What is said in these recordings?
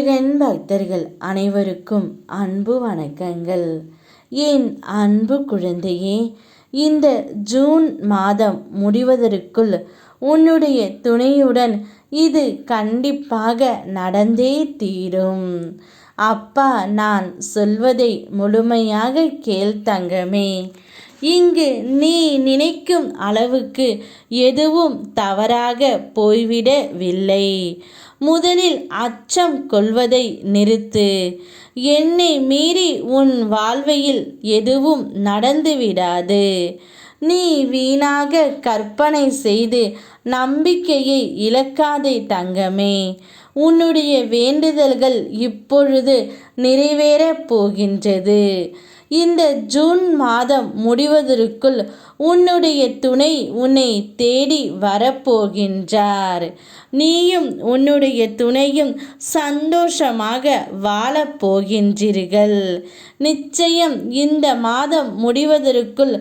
முருகன் பக்தர்கள் அனைவருக்கும் அன்பு வணக்கங்கள். என் அன்பு குழந்தையே இந்த ஜூன் மாதம் முடிவதற்குள் உன்னுடைய துணையுடன் இது கண்டிப்பாக நடந்தே தீரும். அப்பா நான் சொல்வதை முழுமையாக கேள் தங்கமே. இங்கு நீ நினைக்கும் அளவுக்கு எதுவும் தவறாக போய்விடவில்லை. முதலில் அச்சம் கொள்வதை நிறுத்து. என்னை மீறி உன் வாழ்வையில் எதுவும் நடந்துவிடாது. நீ வீணாக கற்பனை செய்து நம்பிக்கையை இழக்காதே தங்கமே. உன்னுடைய வேண்டுதல்கள் இப்பொழுது நிறைவேறப் போகின்றது. இந்த ஜூன் மாதம் முடிவதற்குள் உன்னுடைய துணை உன்னை தேடி வரப்போகின்றார். நீயும் உன்னுடைய துணையும் சந்தோஷமாக வாழப் போகின்றீர்கள். நிச்சயம் இந்த மாதம் முடிவதற்குள்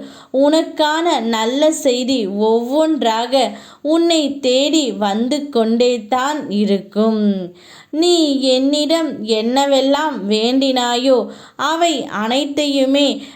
உனக்கான நல்ல செய்தி ஒவ்வொன்றாக உன்னை தேடி வந்து கொண்டே தான் இருக்கும். நீ என்னிடம் என்னவெல்லாம் வேண்டினாயோ அவை அனைத்தையும்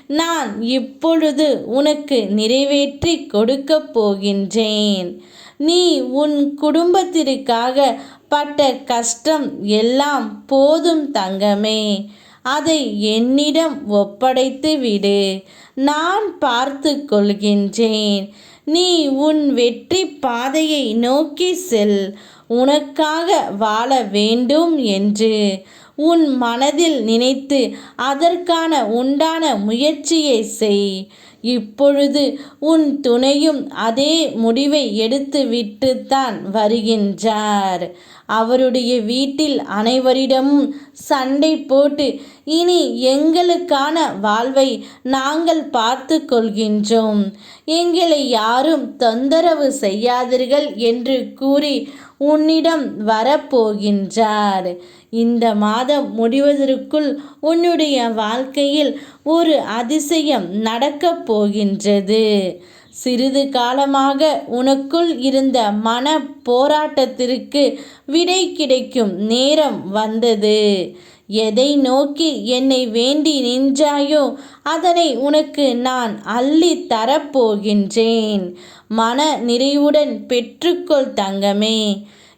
நான் இப்பொழுது உனக்கு நிறைவேற்றி கொடுக்கப் போகின்றேன். நீ உன் குடும்பத்திற்காக பட்ட கஷ்டம் எல்லாம் போதும் தங்கமே. அதை என்னிடம் ஒப்படைத்து விடு. நான் பார்த்து கொள்கின்றேன். நீ உன் வெற்றி பாதையை நோக்கி செல். உனக்காக வாழ வேண்டும் என்று. உன் மனதில் நினைத்து அதற்கான உண்டான முயற்சியை செய். இப்பொழுது உன் துணையும் அதே முடிவை எடுத்துவிட்டுத்தான் வருகின்றார். அவருடைய வீட்டில் அனைவரிடமும் சண்டை போட்டு இனி எங்களுக்கான வாழ்வை நாங்கள் பார்த்து கொள்கின்றோம். எங்களை யாரும் தொந்தரவு செய்யாதீர்கள் என்று கூறி உன்னிடம் வரப்போகின்றார். இந்த மாதம் முடிவதற்குள் உன்னுடைய வாழ்க்கையில் ஒரு அதிசயம் நடக்கப் போகின்றது. சிறிது காலமாக உனக்குள் இருந்த மன போராட்டத்திற்கு விடை கிடைக்கும் நேரம் வந்தது. எதை நோக்கி என்னை வேண்டி நின்றாயோ அதனை உனக்கு நான் அள்ளி தரப்போகின்றேன். மன நிறைவுடன் பெற்றுக்கொள் தங்கமே.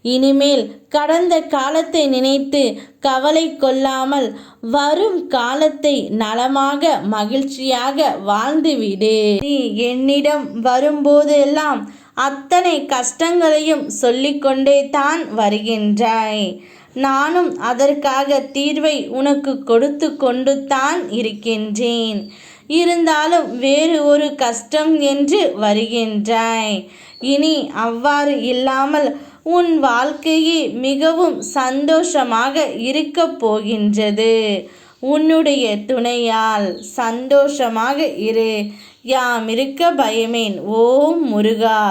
இனிமேல் கடந்த காலத்தை நினைத்து கவலை கொள்ளாமல் வரும் காலத்தை நலமாக மகிழ்ச்சியாக வாழ்ந்துவிடு நீ என்னிடம் வரும்போதெல்லாம் அத்தனை கஷ்டங்களையும் சொல்லிக்கொண்டே தான் வருகின்றாய். நானும் அதற்காக தீர்வை உனக்கு கொடுத்து கொண்டு தான் இருக்கின்றேன். இருந்தாலும் வேறு ஒரு கஷ்டம் என்று வருகின்றாய். இனி அவ்வாறு இல்லாமல் உன் வாழ்க்கையே மிகவும் சந்தோஷமாக இருக்கப் போகின்றது. உன்னுடைய துணையால் சந்தோஷமாக இரு. யாம் இருக்க பயமேன் ஓம் முருகா.